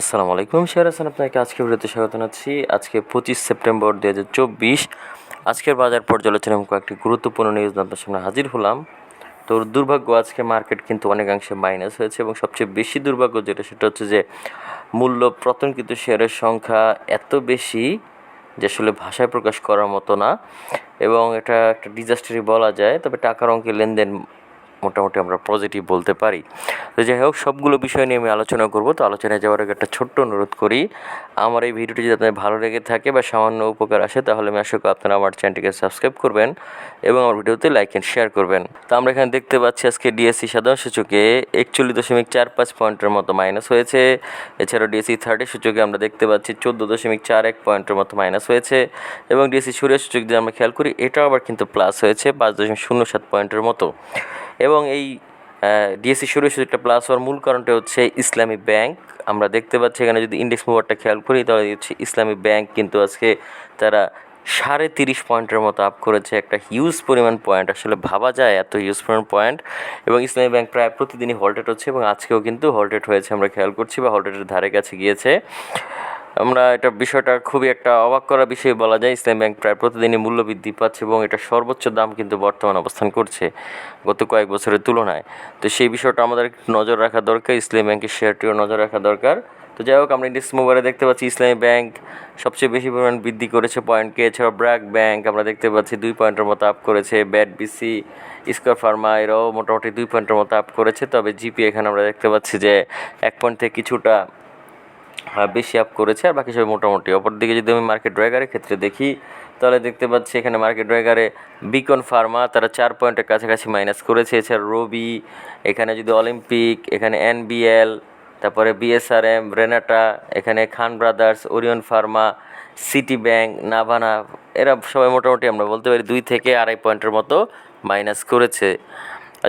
আসসালামু আলাইকুম শেয়ার হাসান, আপনাকে আজকে ভিডিওতে স্বাগত জানাচ্ছি। আজকে পঁচিশ সেপ্টেম্বর দু হাজার চব্বিশ। আজকের বাজার পর্যালোচনা এবং কয়েকটি গুরুত্বপূর্ণ নিউজ আপনার সামনে হাজির হলাম। তো দুর্ভাগ্য, আজকে মার্কেট কিন্তু অনেকাংশে মাইনাস হয়েছে এবং সবচেয়ে বেশি দুর্ভাগ্য যেটা, সেটা হচ্ছে যে মূল্য পতনকৃত শেয়ারের সংখ্যা এত বেশি যে আসলে ভাষায় প্রকাশ করার মতো না। এবং এটা একটা ডিজাস্টারই বলা যায়, তবে টাকার অঙ্কে লেনদেন মোটামুটি আমরা পজিটিভ বলতে পারি। তো যাই হোক, সবগুলো বিষয় নিয়ে আমি আলোচনা করব। তো আলোচনায় যাওয়ার আগে একটা ছোট্ট অনুরোধ করি। আমার এই ভিডিওটি যদি আপনাদের ভালো লেগে থাকে বা সামান্য উপকার আসে, তাহলে আমি আশা করি আপনারা আমার চ্যানেলটিকে সাবস্ক্রাইব করবেন এবং আমার ভিডিওতে লাইক অ্যান্ড শেয়ার করবেন। তো আমরা এখানে দেখতে পাচ্ছি আজকে ডিএসসি সাধারণ সূচকে একচল্লিশ দশমিক চার পাঁচ পয়েন্টের মতো মাইনাস হয়েছে। এছাড়াও ডিএসসি থার্টি সূচকে আমরা দেখতে পাচ্ছি চোদ্দ দশমিক চার এক পয়েন্টের মতো মাইনাস হয়েছে। এবং ডিএসসি সূর্য সূচক যদি আমরা খেয়াল করি, এটাও আবার কিন্তু প্লাস হয়েছে পাঁচ দশমিক শূন্য সাত পয়েন্টের মতো। এবং এই ডিএসসি শুরু একটা প্লাস হওয়ার মূল কারণটা হচ্ছে ইসলামী ব্যাংক। আমরা দেখতে পাচ্ছি এখানে যদি ইন্ডেক্স মুভারটা খেয়াল করি, তাহলে হচ্ছে ইসলামী ব্যাংক কিন্তু আজকে তারা সাড়ে তিরিশ পয়েন্টের মতো আপ করেছে। একটা হিউজ পরিমাণ পয়েন্ট আসলে ভাবা যায় এত হিউজ পরিমাণ পয়েন্ট এবং ইসলামী ব্যাংক প্রায় প্রতিদিনই হল্টেড হচ্ছে এবং আজকেও কিন্তু হল্টেড হয়েছে। আমরা খেয়াল করছি বা হল্টেডের ধারে কাছে গিয়েছে। আমরা এটা বিষয়টা খুবই একটা অবাক করা বিষয় বলা যায়। ইসলাম ব্যাংক প্রায় প্রতিদিনই মূল্য বৃদ্ধি পাচ্ছে এবং এটা সর্বোচ্চ দাম কিন্তু বর্তমান অবস্থান করছে গত কয়েক বছরের তুলনায়। তো সেই বিষয়টা আমাদের নজর রাখা দরকার, ইসলামী ব্যাংকের শেয়ারটিও নজর রাখা দরকার। তো যাই হোক, আমরা ইন্ডেক্স মোবাইলে দেখতে পাচ্ছি, ইসলামী ব্যাংক সবচেয়ে বেশি পরিমাণ বৃদ্ধি করেছে পয়েন্টকে এছাড়াও ব্র্যাক ব্যাংক আমরা দেখতে পাচ্ছি, দুই পয়েন্টের মতো আপ করেছে। ব্যাট, বিসি, স্কোয়ার ফার্মা এরাও মোটামুটি দুই পয়েন্টের মতো আপ করেছে। তবে জিপি এখানে আমরা দেখতে পাচ্ছি যে এক পয়েন্ট থেকে কিছুটা বেশি আপ করেছে আর বাকি সবাই মোটামুটি। অপরদিকে যদি আমি মার্কেট ড্রাইগারের ক্ষেত্রে দেখি, তাহলে দেখতে পাচ্ছি এখানে মার্কেট ড্রাইগারে বিকন ফার্মা তারা চার পয়েন্টের কাছাকাছি মাইনাস করেছে। এছাড়া রবি, এখানে যদি অলিম্পিক এখানে এনবিএল তারপরে বিএসআরএম রেনাটা এখানে Khan brothers Orion pharma city bank Navana এরা সবাই মোটামুটি আমরা বলতে পারি দুই থেকে আড়াই পয়েন্টের মতো মাইনাস করেছে।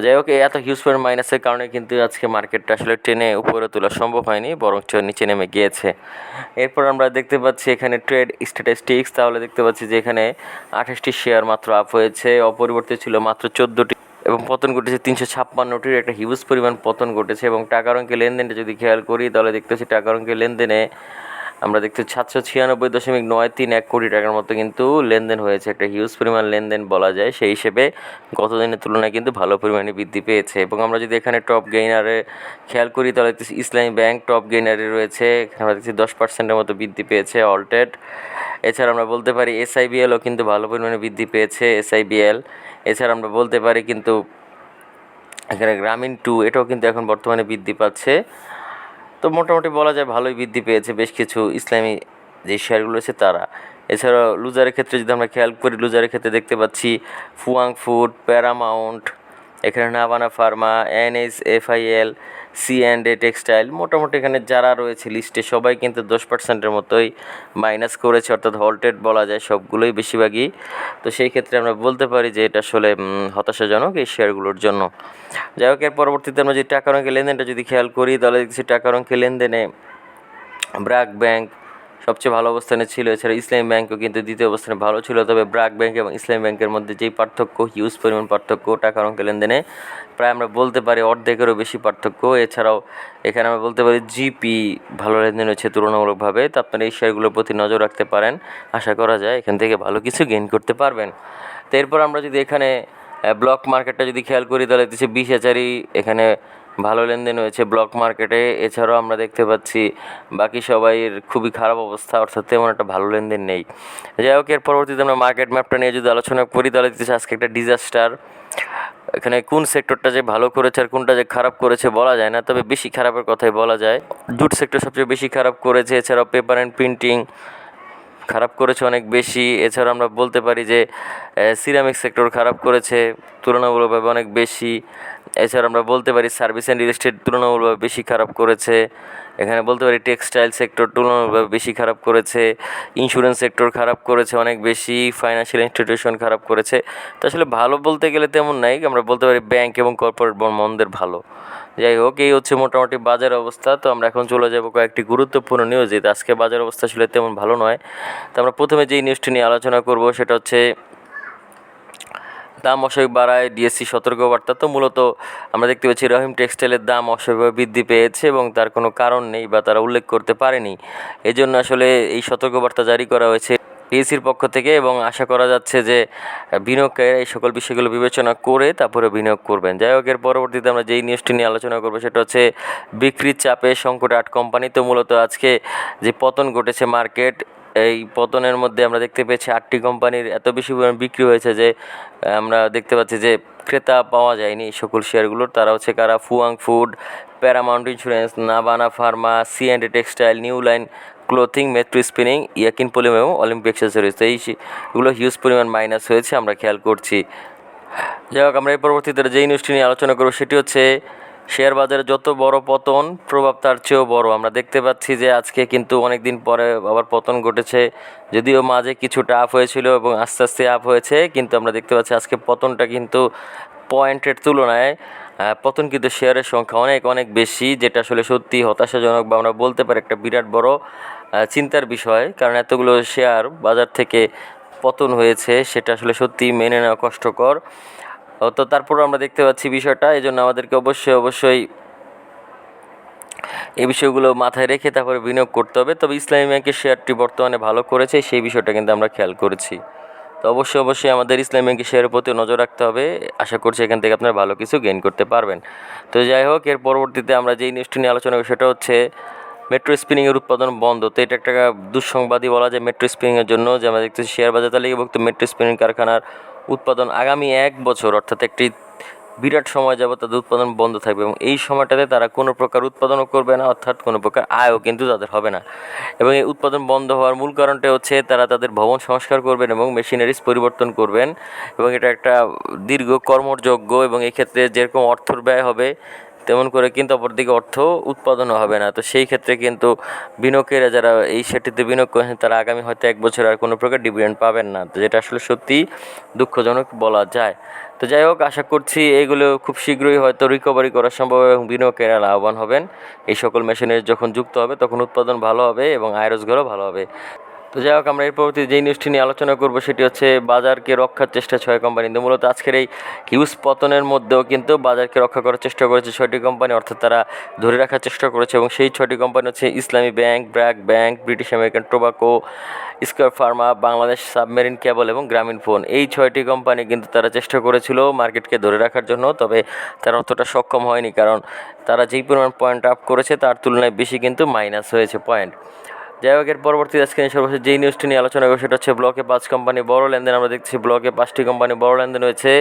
যাই হোক এত হিউজ পরিমাণ মাইনাসের কারণে কিন্তু আজকে মার্কেটটা আসলে টেনে উপরে তোলা সম্ভব হয়নি বরং নিচে নেমে গিয়েছে। এরপর আমরা দেখতে পাচ্ছি এখানে ট্রেড স্ট্যাটিস্টিক্স তাহলে দেখতে পাচ্ছি যে এখানে আঠাশটি শেয়ার মাত্র আপ হয়েছে অপরিবর্তিত ছিল মাত্র চোদ্দোটি, এবং পতন ঘটেছে তিনশো ছাপ্পান্নটির একটা হিউজ পরিমাণ পতন ঘটেছে, এবং টাকার অঙ্কে লেনদেনটা যদি খেয়াল করি, তাহলে দেখতে পাচ্ছি টাকার অঙ্কে লেনদেনে আমরা দেখতে সাতশো ছিয়ানব্বই দশমিক নয় তিন এক কোটি টাকার মতো কিন্তু লেনদেন হয়েছে, একটা হিউজ পরিমাণ লেনদেন বলা যায়। সেই হিসেবে গত দিনের তুলনায় কিন্তু ভালো পরিমাণে বৃদ্ধি পেয়েছে। এবং আমরা যদি এখানে টপ গেইনারে খেয়াল করি, তাহলে ইসলামী ব্যাংক টপ গেইনারে রয়েছে এখানে আমরা দেখছি দশ পার্সেন্টের মতো বৃদ্ধি পেয়েছে অল্টেড এছাড়া আমরা বলতে পারি এসআইবিএলও কিন্তু ভালো পরিমাণে বৃদ্ধি পেয়েছে এসআইবিএল এছাড়া আমরা বলতে পারি কিন্তু এখানে গ্রামীণ টু এটাও কিন্তু এখন বর্তমানে বৃদ্ধি পাচ্ছে। তো মোটামুটি বলা যায় ভালোই বৃদ্ধি পেয়েছে বেশ কিছু ইসলামী যে শেয়ারগুলো আছে তারা। এছাড়াও লুজারের ক্ষেত্রে যদি আমরা খেয়াল করি, লুজারের ক্ষেত্রে দেখতে পাচ্ছি ফুয়াং ফুড প্যারামাউন্ট এখানে Navana pharma NS FIL C and A textile মোটামুটি এখানে যারা রয়েছে লিস্টে সবাই কিন্তু দশ পার্সেন্টের মতোই মাইনাস করেছে, অর্থাৎ হল্টেড বলা যায়, সবগুলোই বেশিরভাগই। তো সেই ক্ষেত্রে আমরা বলতে পারি যে এটা আসলে হতাশাজনক এই শেয়ারগুলোর জন্য। যাই হোক, এর পরবর্তীতে আমরা যদি টাকার অঙ্কের লেনদেনটা যদি খেয়াল করি, তাহলে দেখছি টাকার অঙ্কের লেনদেনে ব্র্যাক ব্যাংক সবচেয়ে ভালো অবস্থানে ছিল। এছাড়া ইসলামী ব্যাংকও কিন্তু দ্বিতীয় অবস্থানে ভালো ছিল। তবে ব্র্যাক ব্যাংক এবং ইসলামী ব্যাংকের মধ্যে যেই পার্থক্য হিউজ পরিমাণ পার্থক্য, টাকার অঙ্কের লেনদেনে প্রায় আমরা বলতে পারি অর্ধেকেরও বেশি পার্থক্য। এছাড়াও এখানে আমরা বলতে পারি জিপি ভালো লেনদেন হচ্ছে তুলনামূলকভাবে। তো আপনারা এই শেয়ারগুলোর প্রতি নজর রাখতে পারেন। আশা করা যায় এখান থেকে ভালো কিছু গেইন করতে পারবেন। তো এরপর আমরা যদি এখানে ব্লক মার্কেটটা যদি খেয়াল করি, তাহলে দেখছি বিশ হাজারই এখানে ভালো লেনদেন হয়েছে ব্লক মার্কেটে এছাড়াও আমরা দেখতে পাচ্ছি, বাকি সবাইয়ের খুবই খারাপ অবস্থা, অর্থাৎ তেমন একটা ভালো লেনদেন নেই। যাই হোক, এর পরবর্তীতে আমরা মার্কেট ম্যাপটা নিয়ে যদি আলোচনা করি, তাহলে দেখতেছি আজকে একটা ডিজাস্টার এখানে কোন সেক্টরটা যে ভালো করেছে আর কোনটা যে খারাপ করেছে বলা যায় না, তবে বেশি খারাপের কথাই বলা যায়। জুট সেক্টর সবচেয়ে বেশি খারাপ করেছে, এছাড়াও পেপার অ্যান্ড প্রিন্টিং খারাপ করেছে অনেক বেশি। এছাড়া আমরা বলতে পারি যে সিরামিক সেক্টর খারাপ করেছে, তুলনামূলকভাবে অনেক বেশি। এছাড়া আমরা বলতে পারি সার্ভিস অ্যান্ড রিয়েল এস্টেট তুলনামূলকভাবে বেশি খারাপ করেছে। এখানে বলতে পারি টেক্সটাইল সেক্টর তুলনামূলকভাবে বেশি খারাপ করেছে। ইন্স্যুরেন্স সেক্টর খারাপ করেছে অনেক বেশি। ফাইন্যান্সিয়াল ইনস্টিটিউশন খারাপ করেছে। তো আসলে ভালো বলতে গেলে তেমন নাই। আমরা বলতে পারি ব্যাংক এবং কর্পোরেট বন্ডদের ভালো। যাই হোক, এই হচ্ছে মোটামুটি বাজার অবস্থা। তো আমরা এখন চলে যাব কয়েকটি গুরুত্বপূর্ণ নিউজে আজকে বাজার অবস্থা ছিল তেমন ভালো নয়। তো আমরা প্রথমে যেই নিউজটি নিয়ে আলোচনা করব, সেটা হচ্ছে দাম অস্বাভাবিক বাড়ায় ডিএসসি সতর্কবার্তা। তো মূলত আমরা দেখতে পাচ্ছি রহিম টেক্সটাইলের দাম অস্বাভাবিকভাবে বৃদ্ধি পেয়েছে এবং তার কোনো কারণ নেই বা তারা উল্লেখ করতে পারেনি। এজন্য আসলে এই সতর্কবার্তা জারি করা হয়েছে। ডিএসসির পক্ষ থেকে এবং আশা করা যাচ্ছে যে বিনিয়োগকারীরা এই সকল বিষয়গুলো বিবেচনা করে তারপরে বিনিয়োগ করবেন। যাই হোক, এর পরবর্তীতে আমরা যেই নিউজটি নিয়ে আলোচনা করব সেটা হচ্ছে বিক্রির চাপে সংকটে আট কোম্পানি তো মূলত আজকে যে পতন ঘটেছে মার্কেট এই পতনের মধ্যে আমরা দেখতে পেয়েছি আটটি কোম্পানির এত বেশি পরিমাণ বিক্রি হয়েছে যে, আমরা দেখতে পাচ্ছি যে ক্রেতা পাওয়া যায়নি। এই সকল শেয়ারগুলোর তারা হচ্ছে কারা? Fu-Wang food, Paramount insurance, Nabana pharma C and textile, new line clothing, metro spinning, Yakin পলিম এবং অলিম্পিক অ্যাক্সেসরিজ তো এইগুলো হিউজ পরিমাণ মাইনাস হয়েছে, আমরা খেয়াল করছি। যাই হোক, আমরা এই পরবর্তীতে যেই নিউজটি নিয়ে আলোচনা করব, সেটি হচ্ছে শেয়ার বাজারে যত বড় পতন, প্রভাব তার চেয়েও বড়। আমরা দেখতে পাচ্ছি যে আজকে কিন্তু অনেক দিন পরে আবার পতন ঘটেছে। যদিও মাঝে কিছুটা আপ হয়েছিল এবং আস্তে আস্তে আপ হয়েছে, কিন্তু আমরা দেখতে পাচ্ছি আজকে পতনটা কিন্তু পয়েন্টের তুলনায় পতন কিন্তু শেয়ারের সংখ্যা অনেক অনেক বেশি, যেটা আসলে সত্যি হতাশাজনক বা আমরা বলতে পারি একটা বিরাট বড় চিন্তার বিষয়। কারণ এতগুলো শেয়ার বাজার থেকে পতন হয়েছে, সেটা আসলে সত্যি মেনে নেওয়া কষ্টকর। তো তারপর আমরা দেখতে পাচ্ছি বিষয়টা এই জন্য আমাদেরকে অবশ্যই অবশ্যই এই বিষয়গুলো মাথায় রেখে তারপরে বিনিয়োগ করতে হবে। তবে ইসলামী ব্যাংকের শেয়ারটি বর্তমানে ভালো করেছে, সেই বিষয়টা কিন্তু আমরা খেয়াল করেছি। তো অবশ্যই অবশ্যই আমাদের ইসলামী ব্যাংকের শেয়ারের প্রতি নজর রাখতে হবে। আশা করছি এখান থেকে আপনারা ভালো কিছু গেইন করতে পারবেন। তো যাই হোক, এর পরবর্তীতে আমরা যেই নিউজটি নিয়ে আলোচনা করি সেটা হচ্ছে মেট্রো স্পিনিংয়ের উৎপাদন বন্ধ। তো এটা একটা দুঃসংবাদই বলা যায় মেট্রো স্পিনিংয়ের জন্য। যে আমরা দেখতেছি, শেয়ার বাজার তালিকাভুক্ত মেট্রো স্পিনিং কারখানার উৎপাদন আগামী এক বছর, অর্থাৎ একটি বিরাট সময় যাবত তাদের উৎপাদন বন্ধ থাকবে এবং এই সময়টাতে তারা কোনো প্রকার উৎপাদনও করবে না, অর্থাৎ কোনো প্রকার আয়ও কিন্তু তাদের হবে না। এবং এই উৎপাদন বন্ধ হওয়ার মূল কারণটা হচ্ছে তারা তাদের ভবন সংস্কার করবেন এবং মেশিনারিজ পরিবর্তন করবেন এবং এটা একটা দীর্ঘ কর্মযোগ্য এবং এক্ষেত্রে যেরকম অর্থর ব্যয় হবে তেমন করে কিন্তু অপরদিকে অর্থ উৎপাদনও হবে না। তো সেই ক্ষেত্রে কিন্তু বিনিয়োগকারীরা যারা এই সেটিতে বিনিয়োগ করেন তারা আগামী হয়তো এক বছর আর কোনো প্রকার ডিভিডেন্ড পাবেন না। তো যেটা আসলে সত্যি দুঃখজনক বলা যায়। তো যাই হোক, আশা করছি এইগুলো খুব শীঘ্রই হয়তো রিকভারি করা সম্ভব এবং বিনিয়োগকারীরা লাভবান হবেন। এই সকল মেশিনের যখন যুক্ত হবে, তখন উৎপাদন ভালো হবে এবং আয় রোজগারও ভালো হবে। তো যাই হোক, আমরা এর পরবর্তী যেই নিউজটি নিয়ে আলোচনা করব সেটি হচ্ছে বাজারকে রক্ষার চেষ্টা ছয় কোম্পানি তো। মূলত আজকের এই হিউজ পতনের মধ্যেও কিন্তু বাজারকে রক্ষা করার চেষ্টা করেছে ছয়টি কোম্পানি অর্থাৎ তারা ধরে রাখার চেষ্টা করেছে এবং সেই ছয়টি কোম্পানি হচ্ছে Islami bank, BRAC bank, British American Tobacco, Square pharma, Bangladesh submarine cable এবং গ্রামীণ ফোন। এই ছয়টি কোম্পানি কিন্তু তারা চেষ্টা করেছিল মার্কেটকে ধরে রাখার জন্য, তবে তারা অতটা সক্ষম হয়নি কারণ তারা যেই পরিমাণ পয়েন্ট আপ করেছে তার তুলনায় বেশি কিন্তু মাইনাস হয়েছে পয়েন্ট যাই হোক, এর পরবর্তী আজকে সর্বশেষ যেই নিউজটি নিয়ে আলোচনা করব সেটা হচ্ছে ব্লকে পাঁচ কোম্পানি বড় লেনদেন। আমরা দেখছি ব্লকে পাঁচটি কোম্পানি বড় লেনদেন হয়েছে।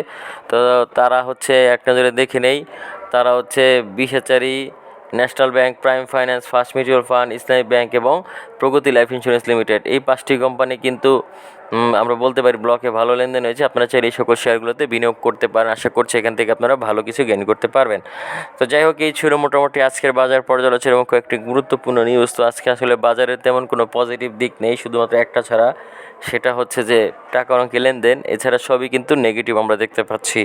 তো তারা হচ্ছে এক নজরে দেখে নেই। তারা হচ্ছে বিশেচারি national bank prime finance first mutual fund Islami bank এবং প্রগতি লাইফ ইন্স্যুরেন্স লিমিটেড এই পাঁচটি কোম্পানি কিন্তু আমরা বলতে পারি ব্লকে ভালো লেনদেন হয়েছে। আপনারা চাইলে এই সকল শেয়ারগুলোতে বিনিয়োগ করতে পারেন। আশা করছি এখান থেকে আপনারা ভালো কিছু গেইন করতে পারবেন। তো যাই হোক, এই ছিল মোটামুটি আজকের বাজার পর্যালোচনা এবং কয়েকটি গুরুত্বপূর্ণ নিউজ তো আজকে আসলে বাজারে তেমন কোনো পজিটিভ দিক নেই। শুধুমাত্র একটা ছাড়া, সেটা হচ্ছে যে টাকা অঙ্কে লেনদেন। এছাড়া সবই কিন্তু নেগেটিভ আমরা দেখতে পাচ্ছি।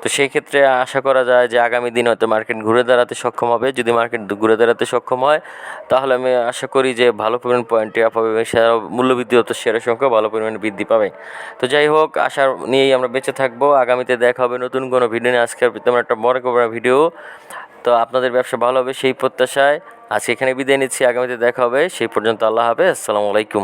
তো সেই ক্ষেত্রে আশা করা যায় যে আগামী দিন হয়তো মার্কেট ঘুরে দাঁড়াতে সক্ষম হবে। যদি মার্কেট ঘুরে দাঁড়াতে সক্ষম হয়, তাহলে আমি আশা করি যে ভালো পরিমাণ পয়েন্টে আপ হবে এবং মূল্যবৃদ্ধি হতো শেয়ারের সংখ্যা ভালো পরিমাণে বৃদ্ধি পাবে। তো যাই হোক, আশা নিয়েই আমরা বেঁচে থাকব। আগামীতে দেখা হবে নতুন কোনো ভিডিও নিয়ে। আজকে তেমন একটা বড় করে ভিডিও তো আপনাদের ব্যবসা ভালো হবে সেই প্রত্যাশায়। আজকে এখানে বিদায় নিচ্ছি। আগামীতে দেখা হবে। সেই পর্যন্ত আল্লাহ হাফেজ। আসসালামু আলাইকুম।